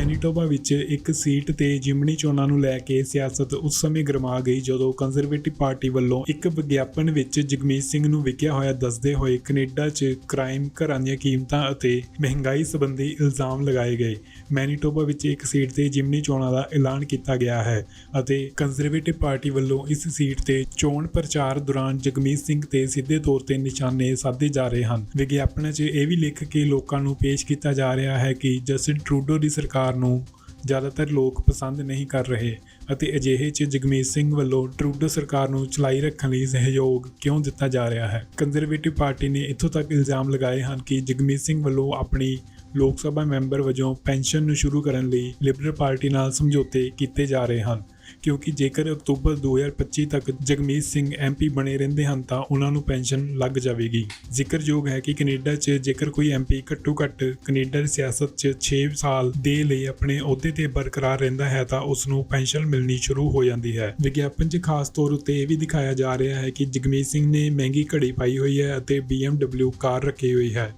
Manitoba ਵਿੱਚ ਇੱਕ seat ਤੇ ਜਿਮਨੀ ਚੋਣਾਂ ਨੂੰ ਲੈ ਕੇ ਸਿਆਸਤ ਉਸ ਸਮੇਂ ਗਰਮਾ ਗਈ ਜਦੋਂ ਕੰਜ਼ਰਵੇਟਿਵ ਪਾਰਟੀ ਵੱਲੋਂ ਇੱਕ ਵਿਗਿਆਪਨ ਵਿੱਚ ਜਗਮੀਤ ਸਿੰਘ ਨੂੰ ਵਿਕਿਆ ਹੋਇਆ ਦੱਸਦੇ ਹੋਏ ਕੈਨੇਡਾ 'ਚ ਕ੍ਰਾਈਮ ਘਰਾਂ ਦੀਆਂ ਕੀਮਤਾਂ ਅਤੇ ਮਹਿੰਗਾਈ ਸੰਬੰਧੀ ਇਲਜ਼ਾਮ ਲਗਾਏ ਗਏ। ਮੈਨੀਟੋਬਾ ਵਿੱਚ ਇੱਕ ਸੀਟ ਤੇ ਜਿਮਨੀ ਚੋਣਾਂ ਦਾ ਐਲਾਨ ਕੀਤਾ ਗਿਆ ਹੈ ਅਤੇ ਕੰਜ਼ਰਵੇਟਿਵ ਪਾਰਟੀ ਵੱਲੋਂ ਇਸ ਸੀਟ ਤੇ ਚੋਣ ਪ੍ਰਚਾਰ ਦੌਰਾਨ ਜਗਮੀਤ ਸਿੰਘ ਤੇ ਸਿੱਧੇ ਤੌਰ ਤੇ ਨਿਸ਼ਾਨੇ ਸਾਧੇ ਜਾ ਰਹੇ ਹਨ। ਵਿਗਿਆਪਨ 'ਚ ਇਹ ਵੀ ਲਿਖ ਕੇ ਲੋਕਾਂ ਨੂੰ ਪੇਸ਼ ਕੀਤਾ ਜਾ ਰਿਹਾ ਹੈ ਕਿ ਜਸਟਿਨ ਟਰੂਡੋ ਦੀ ਸਰਕਾਰ ਨੂੰ ਜ਼ਿਆਦਾਤਰ ਲੋਕ ਪਸੰਦ ਨਹੀਂ ਕਰ ਰਹੇ ਅਤੇ ਅਜਿਹੇ 'ਚ ਜਗਮੀਤ ਸਿੰਘ ਵੱਲੋਂ ਟਰੂਡੋ ਸਰਕਾਰ ਨੂੰ ਚਲਾਈ ਰੱਖਣ ਲਈ ਸਹਿਯੋਗ ਕਿਉਂ ਦਿੱਤਾ ਜਾ ਰਿਹਾ ਹੈ? ਕੰਜ਼ਰਵੇਟਿਵ ਪਾਰਟੀ ਨੇ ਇੱਥੋਂ ਤੱਕ ਇਲਜ਼ਾਮ ਲਗਾਏ ਹਨ ਕਿ ਜਗਮੀਤ ਸਿੰਘ ਵੱਲੋਂ ਆਪਣੀ ਲੋਕ ਸਭਾ ਮੈਂਬਰ ਵਜੋਂ ਪੈਨਸ਼ਨ ਨੂੰ ਸ਼ੁਰੂ ਕਰਨ ਲਈ ਲਿਬਰਲ ਪਾਰਟੀ ਨਾਲ ਸਮਝੌਤੇ ਕੀਤੇ ਜਾ ਰਹੇ ਹਨ। ਕਿਉਂਕਿ ਜੇਕਰ ਅਕਤੂਬਰ 2025 ਤੱਕ ਜਗਮੀਤ ਸਿੰਘ ਐਮਪੀ ਬਣੇ ਰਹਿੰਦੇ ਹਨ ਤਾਂ ਉਹਨਾਂ ਨੂੰ ਪੈਨਸ਼ਨ ਲੱਗ ਜਾਵੇਗੀ। ਜ਼ਿਕਰਯੋਗ ਹੈ ਕਿ ਕੈਨੇਡਾ 'ਚ ਜੇਕਰ ਕੋਈ ਐਮਪੀ ਘੱਟੋ ਘੱਟ ਕੈਨੇਡਾ ਦੀ ਸਿਆਸਤ 'ਚ 6 ਸਾਲ ਦੇ ਲਈ ਆਪਣੇ ਅਹੁਦੇ ਤੇ ਬਰਕਰਾਰ ਰਹਿੰਦਾ ਹੈ ਤਾਂ ਉਸ ਨੂੰ ਪੈਨਸ਼ਨ ਮਿਲਣੀ ਸ਼ੁਰੂ ਹੋ ਜਾਂਦੀ ਹੈ। ਵਿਗਿਆਪਨ 'ਚ ਖਾਸ ਤੌਰ ਉੱਤੇ ਇਹ ਵੀ ਦਿਖਾਇਆ ਜਾ ਰਿਹਾ ਹੈ ਕਿ ਜਗਮੀਤ ਸਿੰਘ ਨੇ ਮਹਿੰਗੀ ਘੜੀ ਪਾਈ ਹੋਈ ਹੈ ਅਤੇ BMW ਕਾਰ ਰੱਖੀ ਹੋਈ ਹੈ।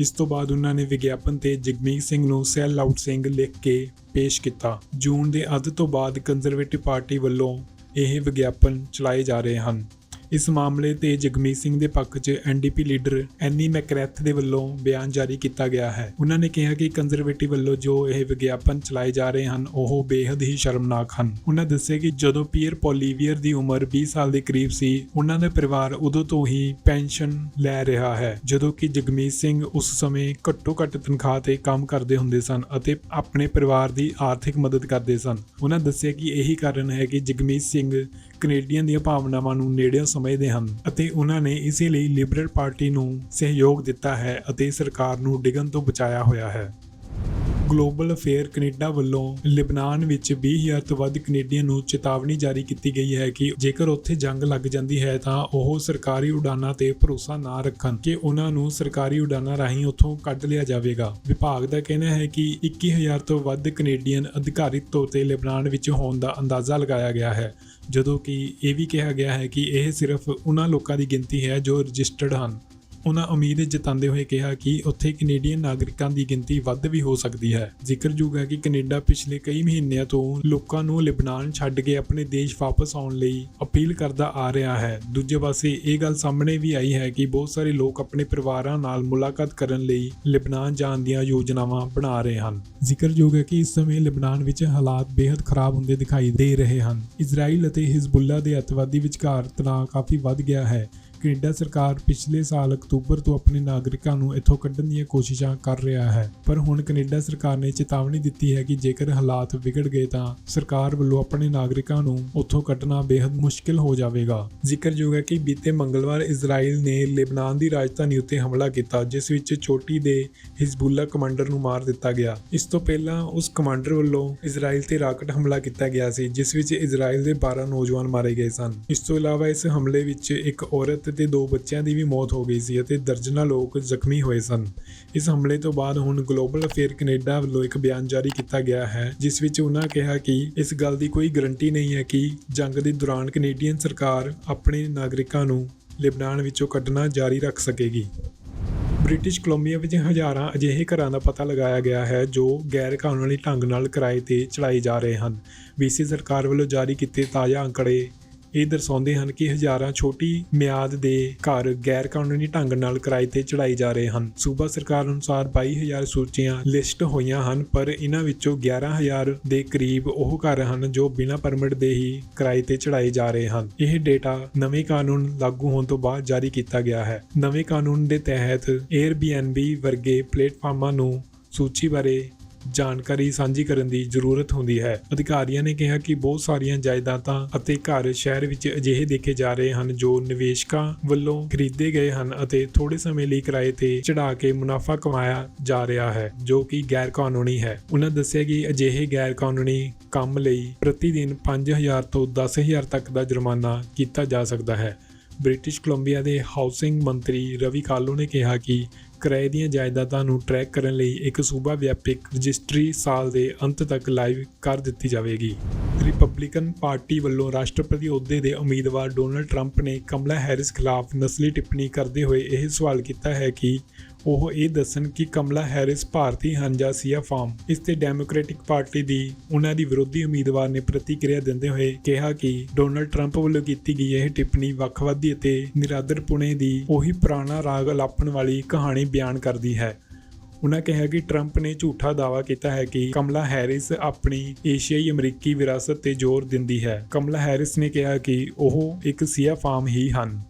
ਇਸ ਤੋਂ ਬਾਅਦ ਉਹਨਾਂ ਨੇ ਵਿਗਿਆਪਨ ਤੇ ਜਗਮੀਤ ਸਿੰਘ ਨੂੰ ਸੈਲ ਆਊਟ ਸਿੰਘ ਲਿਖ ਕੇ ਪੇਸ਼ ਕੀਤਾ। ਜੂਨ ਦੇ ਅੱਧ ਤੋਂ ਬਾਅਦ ਕੰਜ਼ਰਵੇਟਿਵ ਪਾਰਟੀ ਵੱਲੋਂ ਇਹ ਵਿਗਿਆਪਨ ਚਲਾਏ ਜਾ ਰਹੇ ਹਨ। ਇਸ ਮਾਮਲੇ ਤੇ ਜਗਮੀਤ ਸਿੰਘ ਦੇ ਪੱਖ 'ਚ ਐਨਡੀਪੀ ਲੀਡਰ ਐਨੀ ਮੈਕਰੈਥ ਦੇ ਵੱਲੋਂ ਬਿਆਨ ਜਾਰੀ ਕੀਤਾ ਗਿਆ ਹੈ। ਉਹਨਾਂ ਨੇ ਕਿਹਾ ਕਿ ਕੰਜ਼ਰਵੇਟਿਵ ਵੱਲੋਂ ਜੋ ਇਹ ਵਿਗਿਆਪਨ ਚਲਾਏ ਜਾ ਰਹੇ ਹਨ, ਉਹ ਬੇहद ਹੀ ਸ਼ਰਮਨਾਕ ਹਨ। ਉਹਨਾਂ ਦੱਸਿਆ ਕਿ ਜਦੋਂ ਪੀਅਰ ਪੋਲੀਵੀਅਰ ਦੀ ਉਮਰ 20 ਸਾਲ ਦੇ ਕਰੀਬ ਸੀ, ਉਹਨਾਂ ਦਾ ਪਰਿਵਾਰ ਉਦੋਂ ਤੋਂ ਹੀ ਪੈਨਸ਼ਨ ਲੈ ਰਿਹਾ ਹੈ, ਜਦੋਂ ਕਿ ਜਗਮੀਤ ਸਿੰਘ ਉਸ ਸਮੇਂ ਘੱਟੋ ਘੱਟ ਤਨਖਾਹ ਤੇ ਕੰਮ ਕਰਦੇ ਹੁੰਦੇ ਸਨ ਅਤੇ ਆਪਣੇ ਪਰਿਵਾਰ ਦੀ ਆਰਥਿਕ ਮਦਦ ਕਰਦੇ ਸਨ। ਉਹਨਾਂ ਦੱਸਿਆ ਕਿ ਇਹੀ ਕਾਰਨ ਹੈ ਕਿ ਜਗਮੀਤ ਸਿੰਘ ਕੈਨੇਡੀਅਨ ਦੀਆਂ ਭਾਵਨਾਵਾਂ ਨੂੰ ਨੇੜਿਓਂ ਸਮਝਦੇ ਹਨ ਅਤੇ ਉਹਨਾਂ ਨੇ ਇਸੇ ਲਈ ਲਿਬਰਲ ਪਾਰਟੀ ਨੂੰ ਸਹਿਯੋਗ ਦਿੱਤਾ ਹੈ ਅਤੇ ਸਰਕਾਰ ਨੂੰ ਡਿੱਗਣ ਤੋਂ ਬਚਾਇਆ ਹੋਇਆ ਹੈ। ਗਲੋਬਲ ਅਫੇਅਰ ਕੈਨੇਡਾ ਵੱਲੋਂ ਲਿਬਨਾਨ ਵਿੱਚ 20000 ਤੋਂ ਵੱਧ ਕੈਨੇਡੀਅਨ ਨੂੰ ਚੇਤਾਵਨੀ ਜਾਰੀ ਕੀਤੀ ਗਈ ਹੈ ਕਿ ਜੇਕਰ ਉੱਥੇ ਜੰਗ ਲੱਗ ਜਾਂਦੀ ਹੈ ਤਾਂ ਉਹ ਸਰਕਾਰੀ ਉਡਾਨਾਂ ਤੇ ਭਰੋਸਾ ਨਾ ਰੱਖਣ ਕਿ ਉਹਨਾਂ ਨੂੰ ਸਰਕਾਰੀ ਉਡਾਨਾਂ ਰਾਹੀਂ ਉੱਥੋਂ ਕੱਢ ਲਿਆ ਜਾਵੇਗਾ। ਵਿਭਾਗ ਦਾ ਕਹਿਣਾ ਹੈ ਕਿ 21000 ਤੋਂ ਵੱਧ ਕੈਨੇਡੀਅਨ ਅਧਿਕਾਰਿਤ ਤੌਰ ਤੇ ਲਿਬਨਾਨ ਵਿੱਚ ਹੋਣ ਦਾ ਅੰਦਾਜ਼ਾ ਲਗਾਇਆ ਗਿਆ ਹੈ, ਜਦੋਂ ਕਿ ਇਹ ਵੀ ਕਿਹਾ ਗਿਆ ਹੈ ਕਿ ਇਹ ਸਿਰਫ ਉਹਨਾਂ ਲੋਕਾਂ ਦੀ ਗਿਣਤੀ ਹੈ ਜੋ ਰਜਿਸਟਰਡ ਹਨ। ਉਹਨਾਂ ਉਮੀਦ ਜਤਾਉਂਦੇ ਹੋਏ ਕਿਹਾ ਕਿ ਉੱਥੇ ਕੈਨੇਡੀਅਨ ਨਾਗਰਿਕਾਂ ਦੀ ਗਿਣਤੀ ਵੱਧ ਵੀ ਹੋ ਸਕਦੀ ਹੈ। ਜ਼ਿਕਰਯੋਗ ਹੈ ਕਿ ਕੈਨੇਡਾ ਪਿਛਲੇ ਕਈ ਮਹੀਨਿਆਂ ਤੋਂ ਲੋਕਾਂ ਨੂੰ ਲਿਬਨਾਨ ਛੱਡ ਕੇ ਆਪਣੇ ਦੇਸ਼ ਵਾਪਸ ਆਉਣ ਲਈ ਅਪੀਲ ਕਰਦਾ ਆ ਰਿਹਾ ਹੈ। ਦੂਜੇ ਪਾਸੇ ਇਹ ਗੱਲ ਸਾਹਮਣੇ ਵੀ ਆਈ ਹੈ ਕਿ ਬਹੁਤ ਸਾਰੇ ਲੋਕ ਆਪਣੇ ਪਰਿਵਾਰਾਂ ਨਾਲ ਮੁਲਾਕਾਤ ਕਰਨ ਲਈ ਲਿਬਨਾਨ ਜਾਣ ਦੀਆਂ ਯੋਜਨਾਵਾਂ ਬਣਾ ਰਹੇ ਹਨ। ਜ਼ਿਕਰਯੋਗ ਹੈ ਕਿ ਇਸ ਸਮੇਂ ਲਿਬਨਾਨ ਵਿੱਚ ਹਾਲਾਤ ਬੇहद ਖਰਾਬ ਹੁੰਦੇ ਦਿਖਾਈ ਦੇ ਰਹੇ ਹਨ। ਇਜ਼ਰਾਈਲ ਅਤੇ ਹਿਜ਼ਬੁੱਲਾ ਦੇ ਅੱਤਵਾਦੀ ਵਿਚਕਾਰ ਤਣਾਅ ਕਾਫੀ ਵੱਧ ਗਿਆ ਹੈ। ਕੈਨੇਡਾ ਸਰਕਾਰ ਪਿਛਲੇ ਸਾਲ ਅਕਤੂਬਰ ਤੋਂ ਆਪਣੇ ਨਾਗਰਿਕਾਂ ਨੂੰ ਇੱਥੋਂ ਕੱਢਣ ਦੀਆਂ ਕੋਸ਼ਿਸ਼ਾਂ ਕਰ ਰਿਹਾ ਹੈ। ਪਰ ਹੁਣ ਕੈਨੇਡਾ ਸਰਕਾਰ ਨੇ ਚੇਤਾਵਨੀ ਦਿੱਤੀ ਹੈ ਕਿ ਜੇਕਰ ਹਾਲਾਤ ਵਿਗੜ ਗਏ ਤਾਂ ਸਰਕਾਰ ਵੱਲੋਂ ਆਪਣੇ ਨਾਗਰਿਕਾਂ ਨੂੰ ਉੱਥੋਂ ਕੱਢਣਾ ਬੇहद ਮੁਸ਼ਕਿਲ ਹੋ ਜਾਵੇਗਾ। ਜ਼ਿਕਰਯੋਗ ਹੈ ਕਿ ਬੀਤੇ ਮੰਗਲਵਾਰ ਇਜ਼ਰਾਈਲ ਨੇ ਲੈਬਨਾਨ ਦੀ ਰਾਜਧਾਨੀ ਉੱਤੇ ਹਮਲਾ ਕੀਤਾ, ਜਿਸ ਵਿੱਚ ਚੋਟੀ ਦੇ ਹਿਜ਼ਬੁੱਲਾ ਕਮਾਂਡਰ ਨੂੰ ਮਾਰ ਦਿੱਤਾ ਗਿਆ। ਇਸ ਤੋਂ ਪਹਿਲਾਂ ਉਸ ਕਮਾਂਡਰ ਵੱਲੋਂ ਇਜ਼ਰਾਈਲ ਤੇ ਰਾਕਟ ਹਮਲਾ ਕੀਤਾ ਗਿਆ ਸੀ, ਜਿਸ ਵਿੱਚ ਇਜ਼ਰਾਈਲ ਦੇ 12 ਨੌਜਵਾਨ ਮਾਰੇ ਗਏ ਸਨ। ਇਸ ਤੋਂ ਇਲਾਵਾ ਇਸ ਹਮਲੇ ਵਿੱਚ ਇੱਕ ਔਰਤ ਤੇ ਦੋ ਬੱਚਿਆਂ ਦੀ ਵੀ ਮੌਤ ਹੋ ਗਈ ਸੀ ਅਤੇ ਦਰਜਨਾਂ ਲੋਕ ਜ਼ਖਮੀ ਹੋਏ ਸਨ। ਇਸ ਹਮਲੇ ਤੋਂ ਬਾਅਦ ਹੁਣ ਗਲੋਬਲ ਅਫੇਅਰ ਕੈਨੇਡਾ ਵੱਲੋਂ ਇੱਕ ਬਿਆਨ ਜਾਰੀ ਕੀਤਾ ਗਿਆ ਹੈ, ਜਿਸ ਵਿੱਚ ਉਹਨਾਂ ਕਿਹਾ ਕਿ ਇਸ ਗੱਲ ਦੀ ਕੋਈ ਗਾਰੰਟੀ ਨਹੀਂ ਹੈ ਕਿ ਜੰਗ ਦੇ ਦੌਰਾਨ ਕੈਨੇਡੀਅਨ ਸਰਕਾਰ ਆਪਣੇ ਨਾਗਰਿਕਾਂ ਨੂੰ ਲਿਬਨਾਨ ਵਿੱਚੋਂ ਕੱਢਣਾ ਜਾਰੀ ਰੱਖ ਸਕੇਗੀ। ਬ੍ਰਿਟਿਸ਼ ਕੋਲੰਬੀਆ ਵਿੱਚ ਹਜ਼ਾਰਾਂ ਅਜਿਹੇ ਘਰਾਂ ਦਾ ਪਤਾ ਲਗਾਇਆ ਗਿਆ ਹੈ ਜੋ ਗੈਰ ਕਾਨੂੰਨੀ ਢੰਗ ਨਾਲ ਕਿਰਾਏ ਤੇ ਚਲਾਏ ਜਾ ਰਹੇ ਹਨ। BC ਸਰਕਾਰ ਵੱਲੋਂ ਜਾਰੀ ਕੀਤੇ ਤਾਜ਼ਾ ਅੰਕੜੇ ਇਹ ਦਰਸਾਉਂਦੇ ਹਨ ਕਿ ਹਜ਼ਾਰਾਂ ਛੋਟੀ ਮਿਆਦ ਦੇ ਘਰ ਗੈਰ ਕਾਨੂੰਨੀ ਢੰਗ ਨਾਲ ਕਿਰਾਏ ਤੇ ਚੜਾਈ ਜਾ ਰਹੇ ਹਨ। ਸੂਬਾ ਸਰਕਾਰ ਅਨੁਸਾਰ 22000 ਸੂਚੀਆਂ ਲਿਸਟ ਹੋਈਆਂ ਹਨ, ਪਰ ਇਹਨਾਂ ਵਿੱਚੋਂ 11000 ਦੇ ਕਰੀਬ ਉਹ ਘਰ ਹਨ ਜੋ ਬਿਨਾਂ ਪਰਮਿਟ ਦੇ ਹੀ ਕਿਰਾਏ ਤੇ ਚੜਾਏ ਜਾ ਰਹੇ ਹਨ। ਇਹ ਡੇਟਾ ਨਵੇਂ ਕਾਨੂੰਨ ਲਾਗੂ ਹੋਣ ਤੋਂ ਬਾਅਦ ਜਾਰੀ ਕੀਤਾ ਗਿਆ ਹੈ। ਨਵੇਂ ਕਾਨੂੰਨ ਦੇ ਤਹਿਤ Airbnb ਵਰਗੇ ਪਲੇਟਫਾਰਮਾਂ ਨੂੰ ਸੂਚੀ ਬਾਰੇ ਜਾਣਕਾਰੀ ਸਾਂਝੀ ਕਰਨ ਦੀ ਜ਼ਰੂਰਤ ਹੁੰਦੀ ਹੈ। ਅਧਿਕਾਰੀਆਂ ਨੇ ਕਿਹਾ ਕਿ ਬਹੁਤ ਸਾਰੀਆਂ ਜਾਇਦਾਦਾਂ ਅਤੇ ਘਰ ਸ਼ਹਿਰ ਵਿੱਚ ਅਜਿਹੇ ਦੇਖੇ ਜਾ ਰਹੇ ਹਨ ਜੋ ਨਿਵੇਸ਼ਕਾਂ ਵੱਲੋਂ ਖਰੀਦੇ ਗਏ ਹਨ ਅਤੇ ਥੋੜੇ ਸਮੇਂ ਲਈ ਕਿਰਾਏ ਤੇ ਚੜਾ ਕੇ ਮੁਨਾਫਾ ਕਮਾਇਆ ਜਾ ਰਿਹਾ ਹੈ, ਜੋ ਕਿ ਗੈਰ ਕਾਨੂੰਨੀ ਹੈ। ਉਹਨਾਂ ਦੱਸਿਆ ਕਿ ਅਜਿਹੇ ਗੈਰ ਕਾਨੂੰਨੀ ਕੰਮ ਲਈ ਪ੍ਰਤੀ ਦਿਨ 5000 ਤੋਂ 10000 ਤੱਕ ਦਾ ਜੁਰਮਾਨਾ ਕੀਤਾ ਜਾ ਸਕਦਾ ਹੈ। ਬ੍ਰਿਟਿਸ਼ ਕੋਲੰਬੀਆ ਦੇ ਹਾਊਸਿੰਗ ਮੰਤਰੀ ਰਵੀ ਕਾਲੋ ਨੇ ਕਿਹਾ ਕਿ ਕਿਰਾਏ ਦੀਆਂ ਜਾਇਦਾਦਾਂ ਨੂੰ ਟਰੈਕ ਕਰਨ ਲਈ ਇੱਕ ਸੂਬਾ ਵਿਆਪਕ ਰਜਿਸਟਰੀ ਸਾਲ ਦੇ ਅੰਤ ਤੱਕ ਲਾਈਵ ਕਰ ਦਿੱਤੀ ਜਾਵੇਗੀ। ਰਿਪਬਲਿਕਨ ਪਾਰਟੀ ਵੱਲੋਂ ਰਾਸ਼ਟਰਪਤੀ ਅਹੁਦੇ ਦੇ ਉਮੀਦਵਾਰ ਡੋਨਲਡ ਟਰੰਪ ਨੇ ਕਮਲਾ ਹੈਰਿਸ ਖਿਲਾਫ ਨਸਲੀ ਟਿੱਪਣੀ ਕਰਦੇ ਹੋਏ ਇਹ ਸਵਾਲ ਕੀਤਾ ਹੈ ਕਿ ਉਹ ਇਹ ਦੱਸਣ ਕਿ ਕਮਲਾ ਹੈਰਿਸ ਭਾਰਤੀ ਹਨ ਜਾਂ ਸੀਆ ਫਾਰਮ, ਇਸ ਤੇ ਡੈਮੋਕ੍ਰੈਟਿਕ ਪਾਰਟੀ ਦੀ ਉਹਨਾਂ ਦੀ ਵਿਰੋਧੀ ਉਮੀਦਵਾਰ ਨੇ ਪ੍ਰਤੀਕਿਰਿਆ ਦਿੰਦੇ ਹੋਏ ਕਿਹਾ ਕਿ ਡੋਨਲਡ ਟਰੰਪ ਵੱਲੋਂ ਕੀਤੀ ਗਈ ਇਹ ਟਿੱਪਣੀ ਵੱਖਵਾਦੀ ਅਤੇ ਨਿਰਾਦਰਪੁਣੇ ਦੀ ਉਹੀ ਪੁਰਾਣਾ ਰਾਗ ਅਲਾਪਣ ਵਾਲੀ ਕਹਾਣੀ ਬਿਆਨ ਕਰਦੀ ਹੈ। ਉਹਨਾਂ ਕਿਹਾ ਕਿ ਟਰੰਪ ਨੇ ਝੂਠਾ ਦਾਅਵਾ ਕੀਤਾ ਹੈ ਕਿ ਕਮਲਾ ਹੈਰਿਸ ਆਪਣੀ ਏਸ਼ੀਆਈ ਅਮਰੀਕੀ ਵਿਰਾਸਤ ਤੇ ਜ਼ੋਰ ਦਿੰਦੀ ਹੈ। ਕਮਲਾ ਹੈਰਿਸ ਨੇ ਕਿਹਾ ਕਿ ਉਹ ਇੱਕ ਸੀਆ ਫਾਰਮ ਹੀ ਹਨ।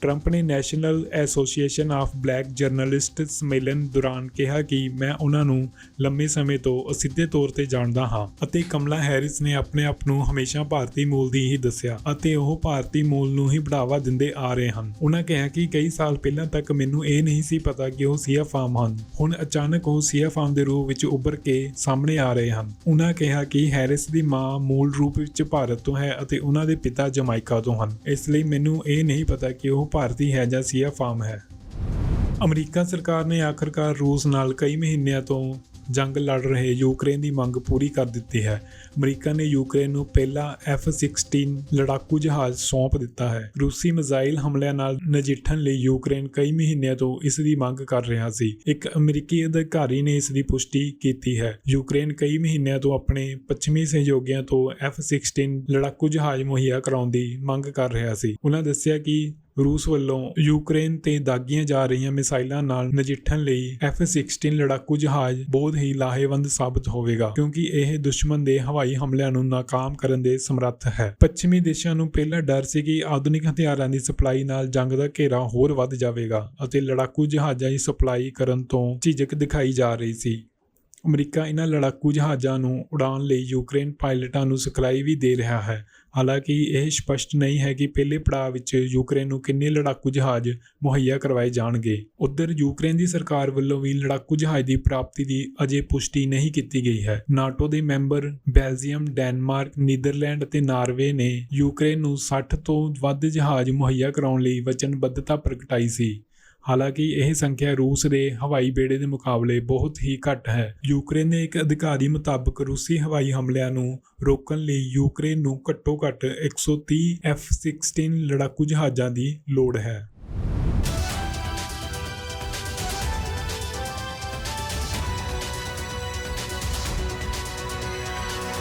ਟਰੰਪ ਨੇ national association of black journalist ਸੰਮੇਲਨ ਦੌਰਾਨ ਕਿਹਾ ਕਿ ਮੈਂ ਉਹਨਾਂ ਨੂੰ ਲੰਮੇ ਸਮੇਂ ਤੋਂ ਅਸਿੱਧੇ ਤੌਰ ਤੇ ਜਾਣਦਾ ਹਾਂ ਅਤੇ ਕਮਲਾ ਹੈਰਿਸ ਨੇ ਆਪਣੇ ਆਪ ਨੂੰ ਹਮੇਸ਼ਾ ਭਾਰਤੀ ਮੂਲ ਦੀ ਹੀ ਦੱਸਿਆ ਅਤੇ ਉਹ ਭਾਰਤੀ ਮੂਲ ਨੂੰ ਹੀ ਬੜਾਵਾ ਦਿੰਦੇ ਆ ਰਹੇ ਹਨ। ਉਹਨਾਂ ਕਿਹਾ ਕਿ ਕਈ ਸਾਲ ਪਹਿਲਾਂ ਤੱਕ ਮੈਨੂੰ ਇਹ ਨਹੀਂ ਸੀ ਪਤਾ ਕਿ ਉਹ ਸੀਆ ਫਾਰਮ ਹਨ। ਹੁਣ ਅਚਾਨਕ ਉਹ ਸੀਆ ਫਾਰਮ ਦੇ ਰੂਪ ਵਿੱਚ ਉੱਭਰ ਕੇ ਸਾਹਮਣੇ ਆ ਰਹੇ ਹਨ। ਉਹਨਾਂ ਕਿਹਾ ਕਿ ਹੈਰਿਸ ਦੀ ਮਾਂ ਮੂਲ ਰੂਪ ਵਿੱਚ ਭਾਰਤ ਤੋਂ ਹੈ ਅਤੇ ਉਹਨਾਂ ਦੇ ਪਿਤਾ ਜਮਾਇਕਾ ਤੋਂ ਹਨ। ਇਸ ਲਈ ਮੈਨੂੰ ਇਹ ਨਹੀਂ ਪਤਾ ਕਿ ਉਹ ਭਾਰਤੀ ਹੈ ਜਾਂ ਸੀਆ ਫਾਰਮ ਹੈ? ਅਮਰੀਕਾ ਸਰਕਾਰ ਨੇ ਆਖਰਕਾਰ ਰੂਸ ਨਾਲ ਕਈ ਮਹੀਨਿਆਂ ਤੋਂ ਜੰਗ ਲੜ ਰਹੇ ਯੂਕਰੇਨ ਦੀ ਮੰਗ ਪੂਰੀ ਕਰ ਦਿੱਤੀ ਹੈ। ਅਮਰੀਕਾ ਨੇ ਯੂਕਰੇਨ ਨੂੰ ਪਹਿਲਾ F-16 ਲੜਾਕੂ ਜਹਾਜ਼ ਸੌਂਪ ਦਿੱਤਾ ਹੈ। ਰੂਸੀ ਮਿਜ਼ਾਈਲ ਹਮਲਿਆਂ ਨਾਲ ਨਜਿੱਠਣ ਲਈ ਯੂਕਰੇਨ ਕਈ ਮਹੀਨਿਆਂ ਤੋਂ ਇਸ ਦੀ ਮੰਗ ਕਰ ਰਿਹਾ ਸੀ। ਇੱਕ ਅਮਰੀਕੀ ਅਧਿਕਾਰੀ ਨੇ ਇਸ ਦੀ ਪੁਸ਼ਟੀ ਕੀਤੀ ਹੈ। ਯੂਕਰੇਨ ਕਈ ਮਹੀਨਿਆਂ ਤੋਂ ਆਪਣੇ ਪੱਛਮੀ ਸਹਿਯੋਗੀਆਂ ਤੋਂ F-16 ਲੜਾਕੂ ਜਹਾਜ਼ ਮੁਹੱਈਆ ਕਰਾਉਣ ਦੀ ਮੰਗ ਕਰ ਰਿਹਾ ਸੀ। ਉਹਨਾਂ ਦੱਸਿਆ ਕਿ ਰੂਸ ਵੱਲੋਂ ਯੂਕਰੇਨ ਤੇ ਦਾਗੀਆਂ ਜਾ ਰਹੀਆਂ ਮਿਸਾਈਲਾਂ ਨਾਲ ਨਜਿੱਠਣ ਲਈ F-16 ਲੜਾਕੂ ਜਹਾਜ਼ ਬਹੁਤ ਹੀ ਲਾਹੇਵੰਦ ਸਾਬਤ ਹੋਵੇਗਾ, ਕਿਉਂਕਿ ਇਹ ਦੁਸ਼ਮਣ ਦੇ ਹਵਾਈ ਹਮਲਿਆਂ ਨੂੰ ਨਾਕਾਮ ਕਰਨ ਦੇ ਸਮਰੱਥ ਹੈ। ਪੱਛਮੀ ਦੇਸ਼ਾਂ ਨੂੰ ਪਹਿਲਾਂ ਡਰ ਸੀ ਕਿ ਆਧੁਨਿਕ ਹਥਿਆਰਾਂ ਦੀ ਸਪਲਾਈ ਨਾਲ ਜੰਗ ਦਾ ਘੇਰਾ ਹੋਰ ਵੱਧ ਜਾਵੇਗਾ ਅਤੇ ਲੜਾਕੂ ਜਹਾਜ਼ਾਂ ਦੀ ਸਪਲਾਈ ਕਰਨ ਤੋਂ ਝਿਜਕ ਦਿਖਾਈ ਜਾ ਰਹੀ ਸੀ। ਅਮਰੀਕਾ ਇਹਨਾਂ ਲੜਾਕੂ ਜਹਾਜ਼ਾਂ ਨੂੰ ਉਡਾਉਣ ਲਈ ਯੂਕਰੇਨ ਪਾਇਲਟਾਂ ਨੂੰ ਸਿਖਲਾਈ ਵੀ ਦੇ ਰਿਹਾ ਹੈ। ਹਾਲਾਂਕਿ ਇਹ ਸਪਸ਼ਟ ਨਹੀਂ ਹੈ ਕਿ ਪਹਿਲੇ ਪੜਾਅ ਵਿੱਚ ਯੂਕਰੇਨ ਨੂੰ ਕਿੰਨੇ ਲੜਾਕੂ ਜਹਾਜ਼ ਮੁਹੱਈਆ ਕਰਵਾਏ ਜਾਣਗੇ। ਉੱਧਰ ਯੂਕਰੇਨ ਦੀ ਸਰਕਾਰ ਵੱਲੋਂ ਵੀ ਲੜਾਕੂ ਜਹਾਜ਼ ਦੀ ਪ੍ਰਾਪਤੀ ਦੀ ਅਜੇ ਪੁਸ਼ਟੀ ਨਹੀਂ ਕੀਤੀ ਗਈ ਹੈ। ਨਾਟੋ ਦੇ ਮੈਂਬਰ ਬੈਲਜੀਅਮ, ਡੈਨਮਾਰਕ, ਨੀਦਰਲੈਂਡ ਅਤੇ ਨਾਰਵੇ ਨੇ ਯੂਕਰੇਨ ਨੂੰ 60 ਤੋਂ ਵੱਧ ਜਹਾਜ਼ ਮੁਹੱਈਆ ਕਰਾਉਣ ਲਈ ਵਚਨਬੱਧਤਾ ਪ੍ਰਗਟਾਈ ਸੀ। ਹਾਲਾਂਕਿ ਇਹ ਸੰਖਿਆ ਰੂਸ ਦੇ ਹਵਾਈ ਬੇੜੇ ਦੇ ਮੁਕਾਬਲੇ ਬਹੁਤ ਹੀ ਘੱਟ ਹੈ। ਯੂਕਰੇਨ ਦੇ ਇੱਕ ਅਧਿਕਾਰੀ ਮੁਤਾਬਕ ਰੂਸੀ ਹਵਾਈ ਹਮਲਿਆਂ ਨੂੰ ਰੋਕਣ ਲਈ ਯੂਕਰੇਨ ਨੂੰ ਘੱਟੋ-ਘੱਟ 130 F-16 ਲੜਾਕੂ ਜਹਾਜ਼ਾਂ ਦੀ ਲੋੜ ਹੈ।